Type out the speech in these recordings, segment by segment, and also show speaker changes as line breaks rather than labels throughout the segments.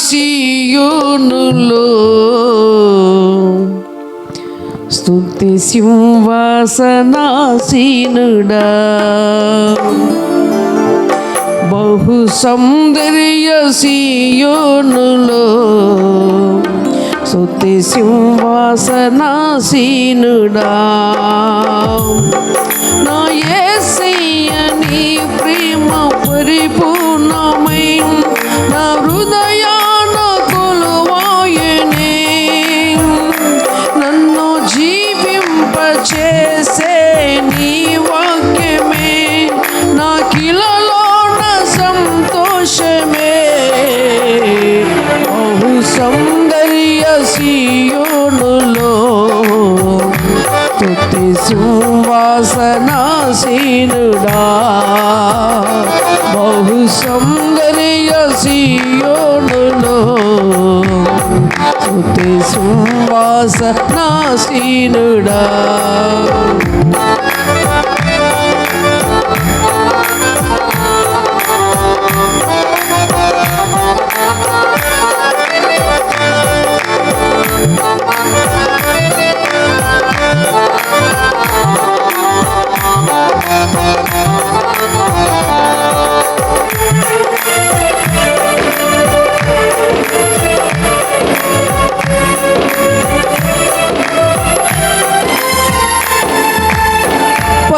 సియోనులో స్తుతి సింహాసనాసీనుడా బహు సౌందర్య సియోనులో స్తుతి సింహాసనాసీనుడా నా యేసయ్య సువాసనాసీనుడా బహు సౌందర్య సియోనులో తుతి సువాసనాసీనుడా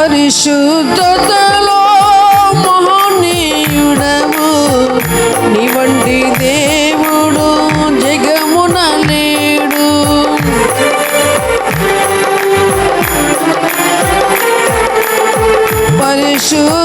పరిశుద్ధతలో మహనీయుడము నీ దేవుడు జగమున లేడు. పరిశుద్ధ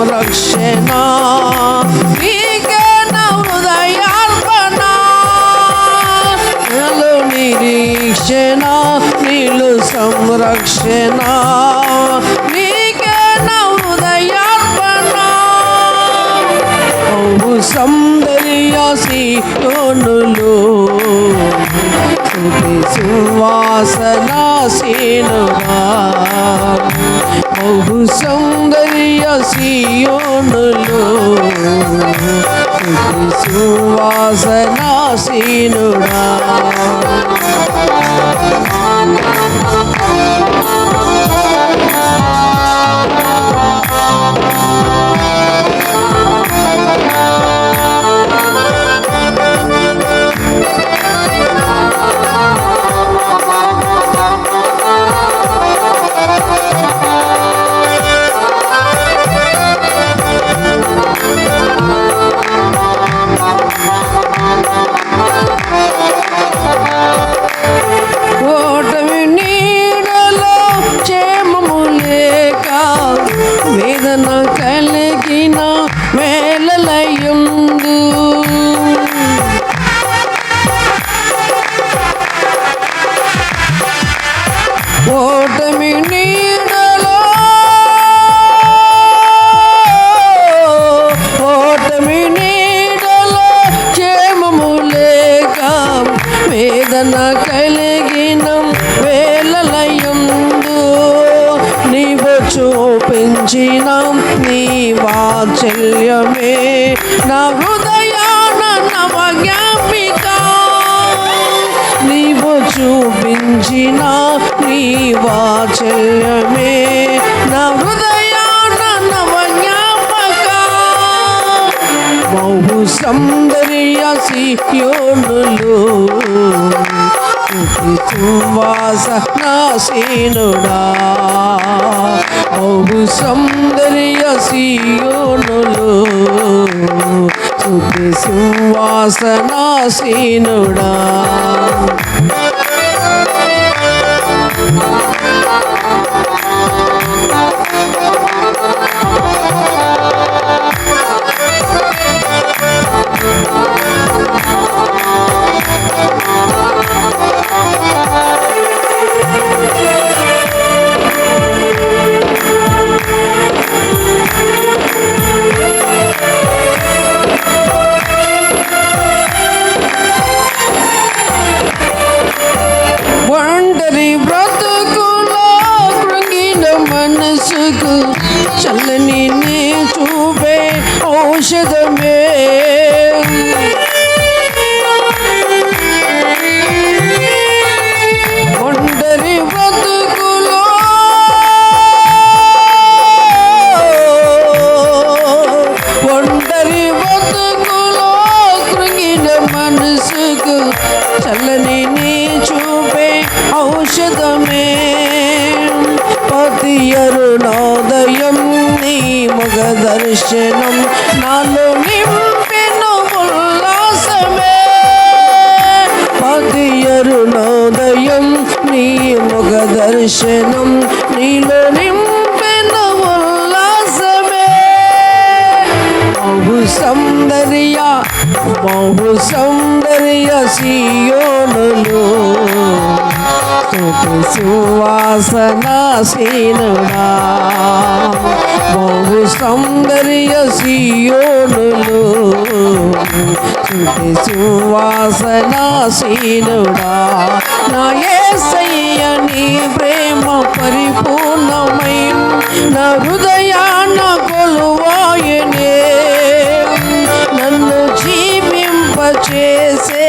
సంరక్షణ నీకే నా హృదయార్పణ నాలో నిరీక్షణ నీలో సంరక్షణ నీకే నా హృదయార్పణ బహు సౌందర్య సీనులు స్తుతి సువాసనాసీనుగా బహు సౌందర్య సీయోనులు. స్తుతి సువాసనాసీనుడా ఓటమి నీడలో. ఓటమి నీడలో క్షేమము లేక. వేదన కలిగిన వేలలయందు. నీవు చూపించిన నీ వాత్సల్యమే నా హృదయ చూపించిన నీ వాచల్యమే నా హృదయాన నవజ్ఞాపక బహు సౌందర్య సియోనులు సువాసనాసీనుడా బహు సౌందర్య సియోనులు సుఖి సువాసనాసీనుడా to 美 ముఖ దర్శనం నాలో నింపెను ఉల్లాసమే. ప్రతి అరుణోదయం నీ ముఖ దర్శనం నీలో నింపెను ఉల్లాసమే. బహు సౌందర్య బహు సౌందర్య సియోనులు. సువాసనా సీనుడా బహు సౌందర్య సియోనులు స్తుతి నా ఏ నీ ప్రేమ పరిపూర్ణమై నా హృదయాన కొలువాయనే. నన్ను జీవింపచేసే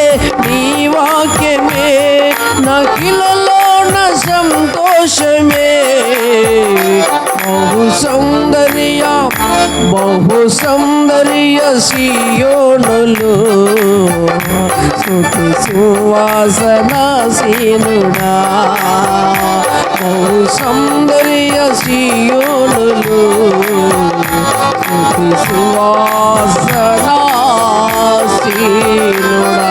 నీ వాక్యమే. నా కిలలోన సంతోషమే. బహు సౌందర్య సియోనులు శృతి సువాసనాశీనుడా బహు సౌందర్య సియోనులు శృతి సువాసనాశీనుడా